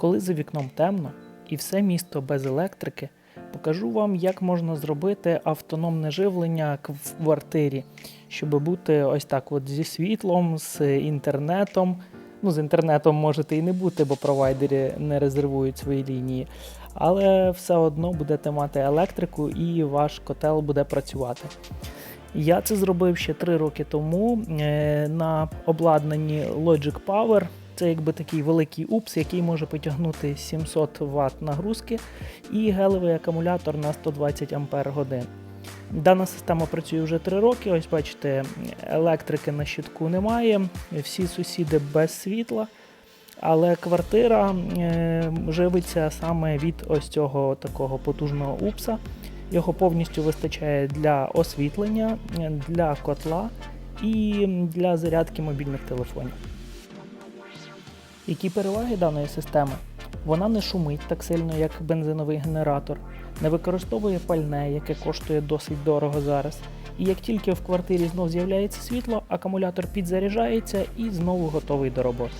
Коли за вікном темно і все місто без електрики, покажу вам, як можна зробити автономне живлення в квартирі, щоб бути ось так: от зі світлом, з інтернетом. Ну, з інтернетом можете і не бути, бо провайдери не резервують свої лінії. Але все одно будете мати електрику і ваш котел буде працювати. Я це зробив ще 3 роки тому е, на обладнанні Logic Power. Це якби такий великий упс, який може потягнути 700 Вт нагрузки і гелевий акумулятор на 120 Ампер годин. Дана система працює вже 3 роки. Ось бачите, електрики на щитку немає, всі сусіди без світла. Але квартира е, живиться саме від ось цього такого потужного упса. Його повністю вистачає для освітлення, для котла і для зарядки мобільних телефонів. Які переваги даної системи? Вона не шумить так сильно, як бензиновий генератор, не використовує пальне, яке коштує досить дорого зараз. І як тільки в квартирі знов з'являється світло, акумулятор підзаряджається і знову готовий до роботи.